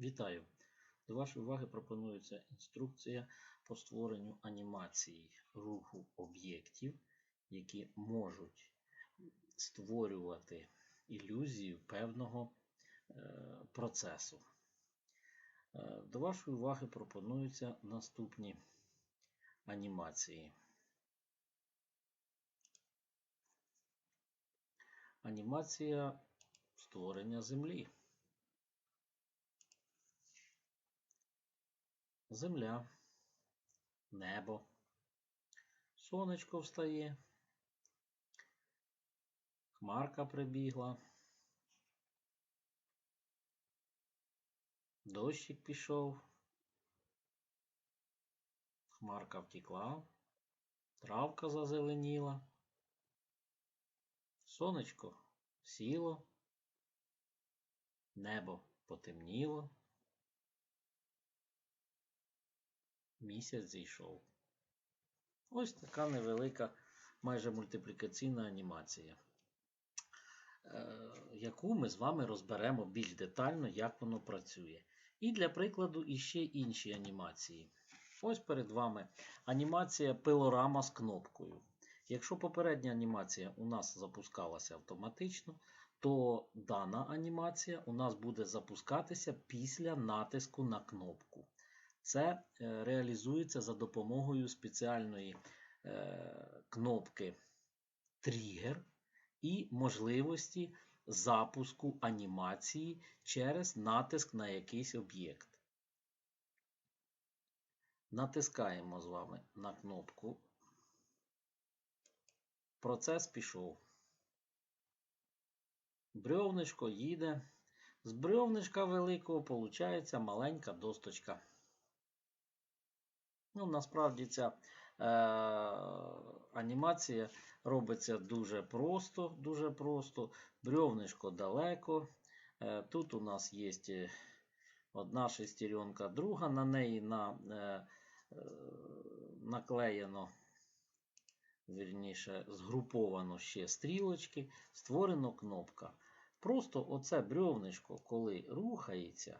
Вітаю! До вашої уваги пропонується інструкція по створенню анімації руху об'єктів, які можуть створювати ілюзію певного е, процесу. Е, До вашої уваги пропонуються наступні анімації. Анімація створення землі. Земля, небо, сонечко встає, хмарка прибігла, дощик пішов, хмарка втекла, травка зазеленіла, сонечко сіло, небо потемніло. Місяць зійшов. Ось така невелика, майже мультиплікаційна анімація, е, яку ми з вами розберемо більш детально, як воно працює. І для прикладу іще інші анімації. Ось перед вами анімація пилорама з кнопкою. Якщо попередня анімація у нас запускалася автоматично, то дана анімація у нас буде запускатися після натиску на кнопку. Це е, реалізується за допомогою спеціальної е, кнопки Тригер і можливості запуску анімації через натиск на якийсь об'єкт. Натискаємо з вами на кнопку. Процес пішов. Брьовничко їде. З брьовничка великого виходить маленька досточка. Ну, Насправді ця е, анімація робиться дуже просто, дуже просто. Брьовнишко далеко. Е, Тут у нас є е, одна шестеренка, друга, на неї на, е, е, наклеєно, вірніше, згруповано ще стрілочки, створено кнопка. Просто оце брьовнишко, коли рухається,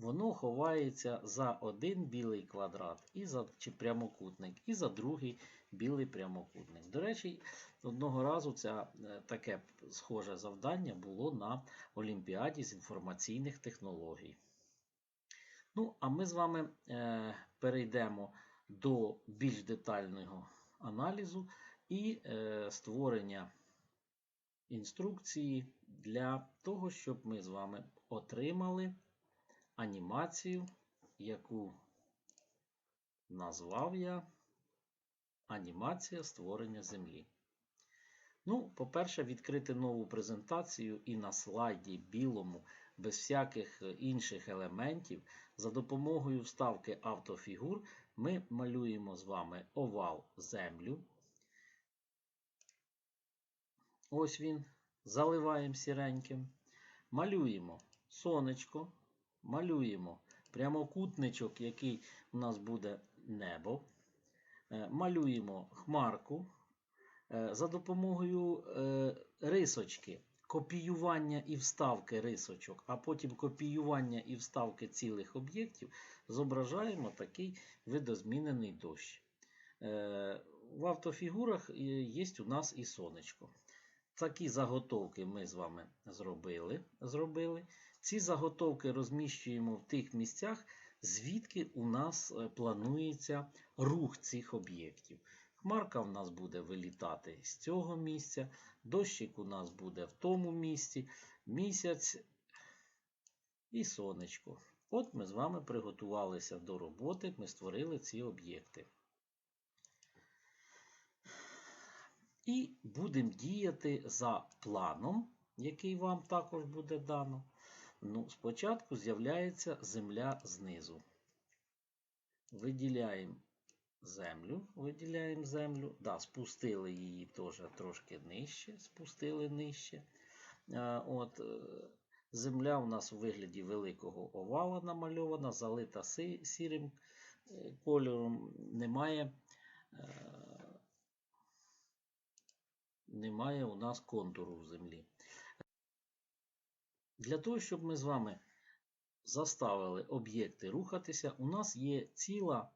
воно ховається за один білий квадрат і за, чи прямокутник, і за другий білий прямокутник. До речі, одного разу це таке схоже завдання було на Олімпіаді з інформаційних технологій. Ну, а ми з вами е, перейдемо до більш детального аналізу і е, створення інструкції для того, щоб ми з вами отримали анімацію, яку назвав я анімація створення землі. Ну, по-перше, відкрити нову презентацію і на слайді білому, без всяких інших елементів, за допомогою вставки автофігур ми малюємо з вами овал землю. Ось він. Заливаємо сіреньким. Малюємо сонечко малюємо прямокутничок, який у нас буде небо. Е, малюємо хмарку е, за допомогою е, рисочки, копіювання і вставки рисочок, а потім копіювання і вставки цілих об'єктів, зображаємо такий видозмінений дощ. В автофігурах є у нас і сонечко. Такі заготовки ми з вами зробили. зробили. Ці заготовки розміщуємо в тих місцях, звідки у нас е, планується рух цих об'єктів. Хмарка в нас буде вилітати з цього місця, дощик у нас буде в тому місці, місяць і сонечко. От ми з вами приготувалися до роботи, ми створили ці об'єкти. І будемо діяти за планом, який вам також буде дано. Ну, Спочатку з'являється земля знизу. Виділяємо землю, виділяємо землю. Да, спустили її теж трошки нижче, спустили нижче. От, е, Земля у нас у вигляді великого овала намальована, залита сірим е, кольором, немає. Немає у нас контуру в землі. Для того, щоб ми з вами заставили об'єкти рухатися, у нас є ціла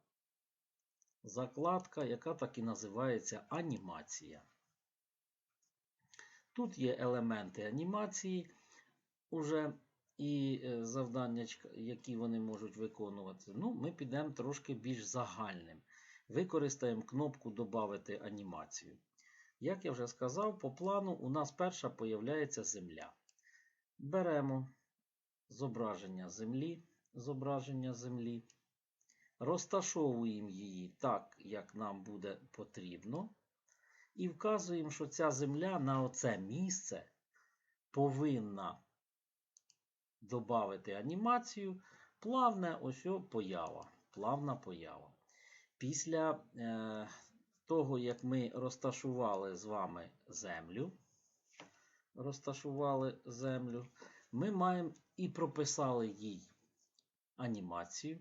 закладка, яка так і називається анімація. Тут є елементи анімації уже і е, завдання, які вони можуть виконувати. Ну, ми підемо трошки більш загальним. Використаємо кнопку Добавити анімацію. Як я вже сказав, по плану у нас перша появляється земля. Беремо зображення землі, зображення землі, розташовуємо її так, як нам буде потрібно. І вказуємо, що ця земля на оце місце повинна додати анімацію. Плавна ось о поява. Плавна поява. Після е, того, як ми розташували з вами землю, розташували землю, ми маємо і прописали їй анімацію.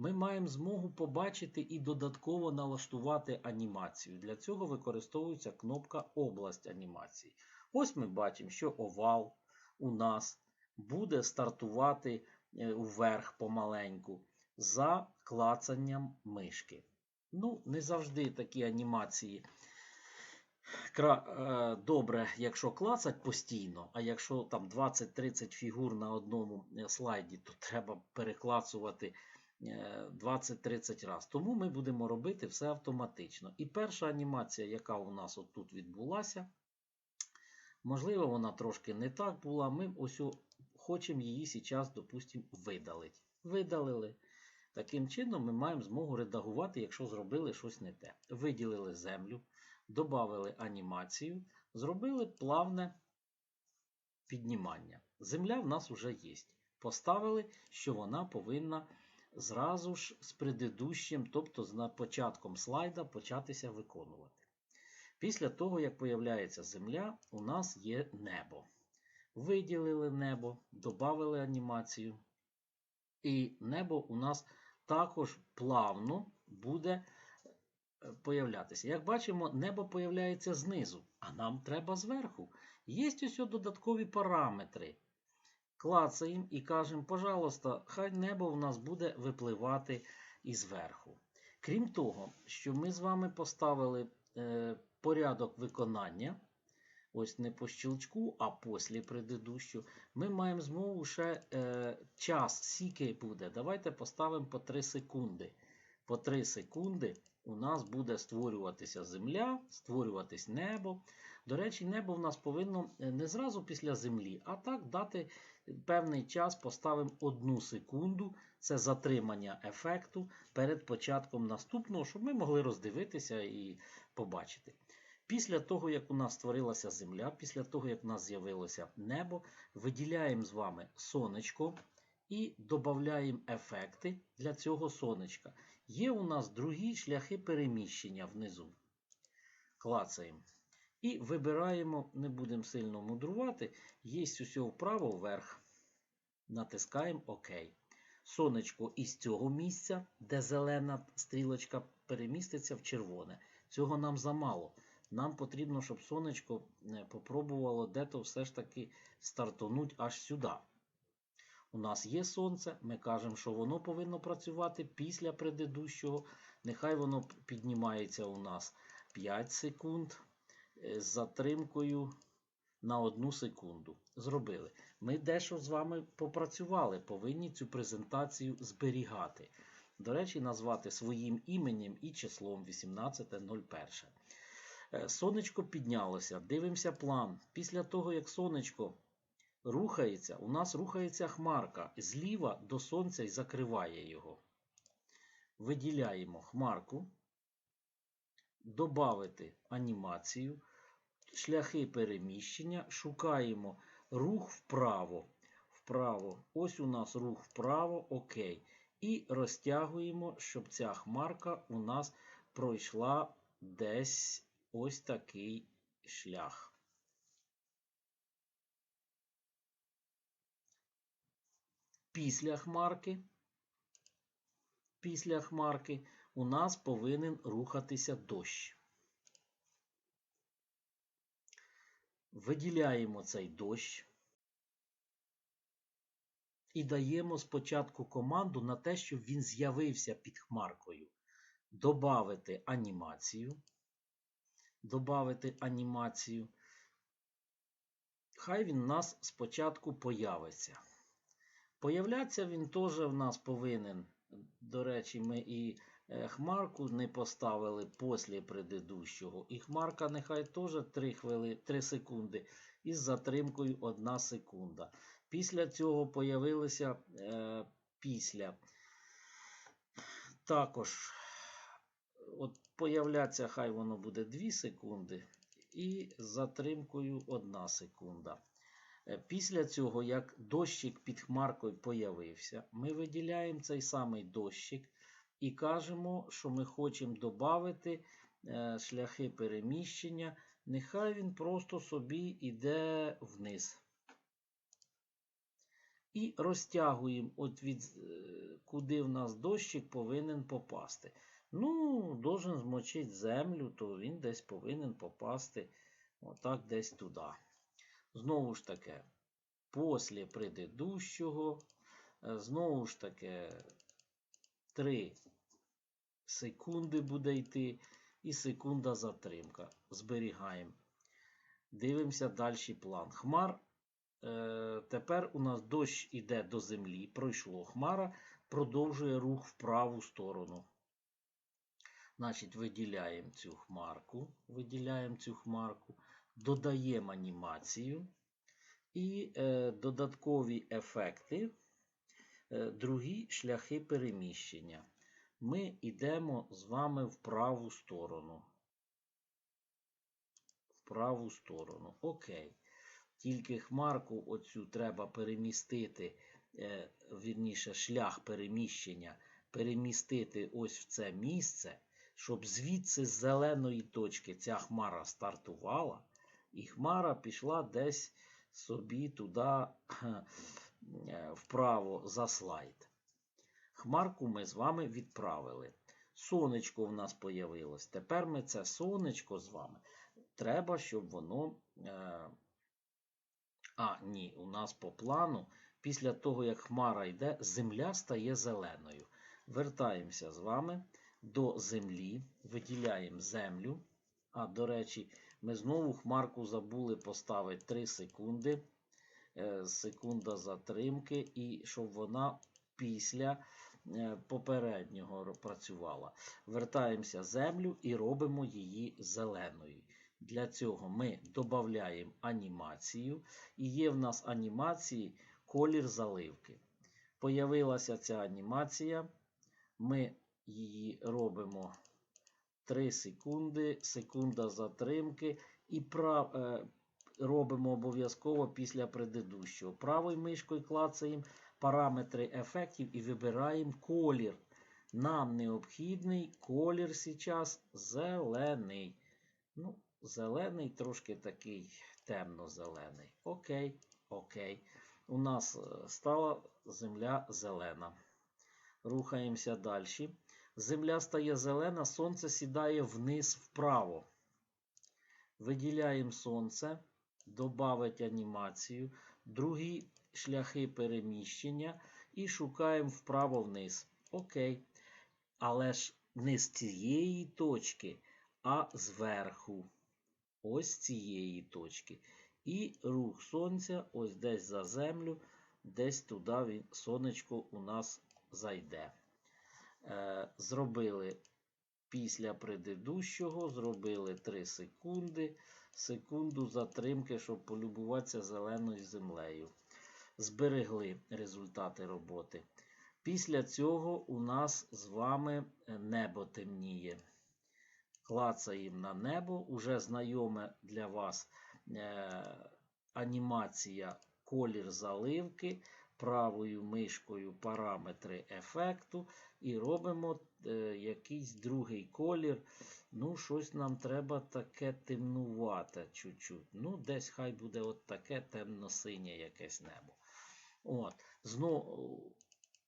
Ми маємо змогу побачити і додатково налаштувати анімацію. Для цього використовується кнопка Область анімації. Ось ми бачимо, що овал у нас буде стартувати е, вверх помаленьку за клацанням мишки. Ну, не завжди такі анімації е, добре, якщо клацать постійно, а якщо там 20-30 фігур на одному е, слайді, то треба переклацувати 20-30 разів. Тому ми будемо робити все автоматично. І перша анімація, яка у нас отут відбулася, можливо, вона трошки не так була. Ми ось хочемо її зараз, допустимо, видалити. Видалили. Таким чином, ми маємо змогу редагувати, якщо зробили щось не те. Виділили землю, додали анімацію, зробили плавне піднімання. Земля в нас вже є. Поставили, що вона повинна зразу ж з предыдущим, тобто з початком слайда, початися виконувати. Після того, як появляється земля, у нас є небо. Виділили небо, додали анімацію. І небо у нас також плавно буде е, появлятися. Як бачимо, небо появляється знизу, а нам треба зверху. Є ось додаткові параметри. Клацаємо і кажемо, пожалуйста, хай небо в нас буде випливати і зверху. Крім того, що ми з вами поставили е, порядок виконання. Ось не по щелчку, а після предыдущу, ми маємо змогу ще е, час, скільки буде. Давайте поставимо по 3 секунди. По 3 секунди у нас буде створюватися земля, створюватись небо. До речі, небо в нас повинно е, не зразу після землі, а так дати певний час, поставимо 1 секунду. Це затримання ефекту перед початком наступного, щоб ми могли роздивитися і побачити. Після того, як у нас створилася земля, після того, як у нас з'явилося небо, виділяємо з вами сонечко і додаємо ефекти для цього сонечка. Є у нас другі шляхи переміщення внизу. Клацаємо. І вибираємо, не будемо сильно мудрувати, є усе вправо вверх. Натискаємо ОК. Сонечко із цього місця, де зелена стрілочка переміститься в червоне. Цього нам замало. Нам потрібно, щоб сонечко е, попробувало де-то все ж таки стартонуть аж сюди. У нас є сонце, ми кажемо, що воно повинно працювати після предыдущого. Нехай воно піднімається у нас 5 секунд е, з затримкою на 1 секунду. Зробили. Ми дещо з вами попрацювали, повинні цю презентацію зберігати. До речі, назвати своїм іменем і числом 18.01. Е, сонечко піднялося. Дивимося план. Після того, як сонечко рухається, у нас рухається хмарка зліва до сонця і закриває його. Виділяємо хмарку, додати анімацію, шляхи переміщення, шукаємо рух вправо. Вправо. Ось у нас рух вправо, окей. І розтягуємо, щоб ця хмарка у нас пройшла десь ось такий шлях. Після хмарки, після хмарки у нас повинен рухатися дощ. Виділяємо цей дощ. і даємо спочатку команду на те, щоб він з'явився під хмаркою. Добавити анімацію. Добавити анімацію. Хай він у нас спочатку появиться. Появлятися він теж в нас повинен. До речі, ми і е, хмарку не поставили після предыдущого. І хмарка нехай теж 3, хвили, 3 секунди із затримкою 1 секунда. Після цього появилися е, після. Також от появляться, хай воно буде 2 секунди. І з затримкою 1 секунда. Е, Після цього, як дощик під хмаркою появився, ми виділяємо цей самий дощик і кажемо, що ми хочемо додати е, шляхи переміщення. Нехай він просто собі йде вниз. І розтягуємо, от від е, куди в нас дощик повинен попасти. Ну, должен змочити землю, то він десь повинен попасти отак десь туди. Знову ж таки, після предыдущого, е, знову ж таки, 3 секунди буде йти і секунда затримка. Зберігаємо. Дивимося далі план. Хмар. Е, тепер у нас дощ іде до землі, пройшло хмара, продовжує рух в праву сторону. Значить, виділяємо цю хмарку, виділяємо цю хмарку, додаємо анімацію і е, додаткові ефекти, е, другі шляхи переміщення. Ми йдемо з вами в праву сторону. В праву сторону. Окей. Тільки хмарку оцю треба перемістити, е, вірніше, шлях переміщення, перемістити ось в це місце, щоб звідси з зеленої точки ця хмара стартувала, і хмара пішла десь собі туди е, вправо за слайд. Хмарку ми з вами відправили. Сонечко в нас появилось. Тепер ми це сонечко з вами. Треба, щоб воно. Е, а, ні, у нас по плану, після того, як хмара йде, земля стає зеленою. Вертаємося з вами до землі, виділяємо землю. А, до речі, ми знову хмарку забули поставити 3 секунди. Е, секунда затримки, і щоб вона після е, попереднього працювала. Вертаємося землю і робимо її зеленою. Для цього ми додаємо анімацію, і є в нас анімації колір заливки. Появилася ця анімація, ми її робимо 3 секунди, секунда затримки, і прав, е, робимо обов'язково після предыдущого. Правою мишкою клацаємо параметри ефектів і вибираємо колір. Нам необхідний колір зараз зелений. Ну, Зелений, трошки такий темно-зелений. Окей, окей. У нас е, стала земля зелена. Рухаємося далі. Земля стає зелена, сонце сідає вниз вправо. Виділяємо сонце, додати анімацію, другі шляхи переміщення і шукаємо вправо вниз. Окей. Але ж не з цієї точки, а зверху ось цієї точки. І рух сонця ось десь за землю, десь туди сонечко у нас зайде. Е, Зробили після предыдущого, зробили 3 секунди, секунду затримки, щоб полюбуватися зеленою землею. Зберегли результати роботи. Після цього у нас з вами небо темніє клацаємо на небо, уже знайоме для вас е, анімація колір заливки, правою мишкою параметри ефекту, і робимо е, якийсь другий колір. Ну, щось нам треба таке темнувате чуть-чуть. Ну, десь хай буде от таке темно-синє якесь небо. От, Знову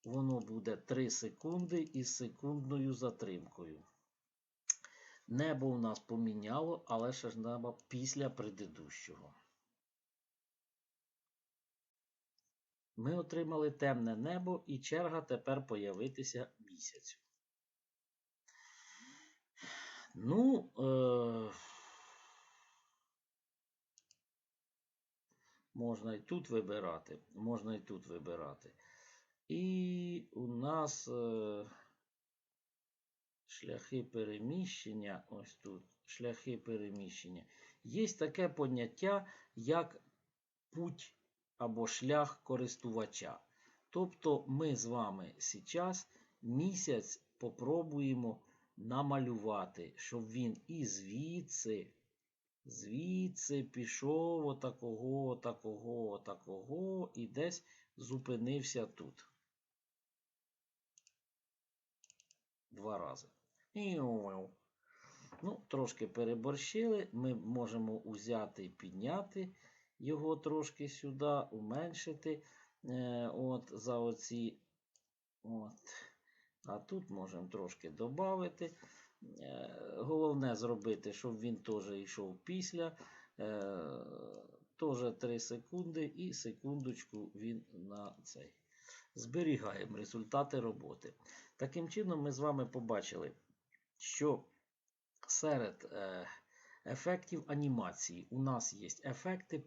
воно буде 3 секунди із секундною затримкою. Небо у нас поміняло, але ще ж небо після предыдущого. Ми отримали темне небо і черга тепер появитися місяцю. Ну, е... можна і тут вибирати, можна і тут вибирати. І у нас е... шляхи переміщення, ось тут, шляхи переміщення. Є таке поняття, як путь або шлях користувача. Тобто ми з вами зараз місяць попробуємо намалювати, щоб він і звідси, звідси пішов отакого, отакого, отакого і десь зупинився тут. Два рази. Ну, трошки переборщили. Ми можемо узяти і підняти його трошки сюди, уменшити. Е, от, за оці. От. А тут можемо трошки додати. Е, головне зробити, щоб він теж йшов після. Е, теж 3 секунди і секундочку він на цей. Зберігаємо результати роботи. Таким чином, ми з вами побачили, що серед ефектів анімації у нас є ефекти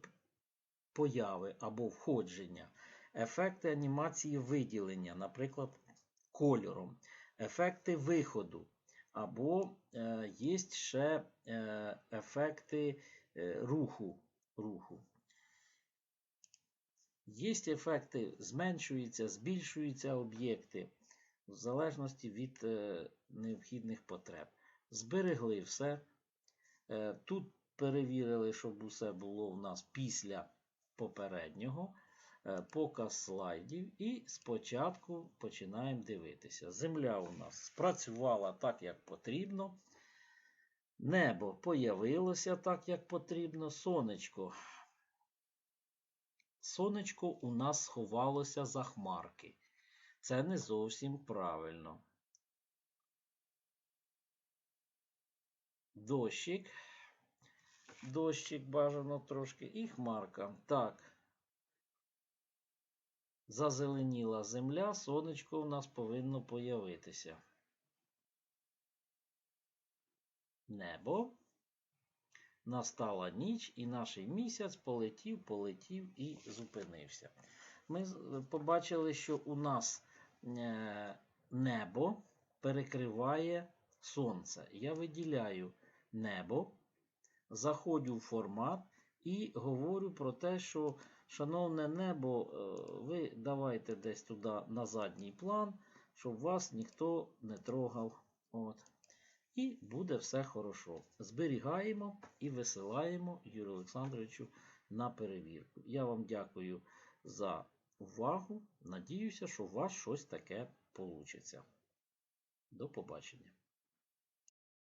появи або входження, ефекти анімації виділення, наприклад, кольором, ефекти виходу, або е, є ще е, ефекти е, руху. руху. Є ефекти, зменшуються, збільшуються об'єкти в залежності від необхідних потреб. Зберегли все. Тут перевірили, щоб усе було в нас після попереднього. Е, показ слайдів. І спочатку починаємо дивитися. Земля у нас спрацювала так, як потрібно. Небо появилося так, як потрібно. Сонечко. Сонечко у нас сховалося за хмарки. Це не зовсім правильно. Дощик. Дощик бажано трошки і хмарка. Так. Зазеленіла земля, сонечко у нас повинно появитися. Небо. Настала ніч, і наш місяць полетів, полетів і зупинився. Ми побачили, що у нас е, небо перекриває сонце. Я виділяю небо, заходжу в формат і говорю про те, що, шановне небо, е, ви давайте десь туди на задній план, щоб вас ніхто не трогав. От. І буде все хорошо. Зберігаємо і висилаємо Юрію Олександровичу на перевірку. Я вам дякую за увагу. Надіюся, що у вас щось таке вийде. До побачення.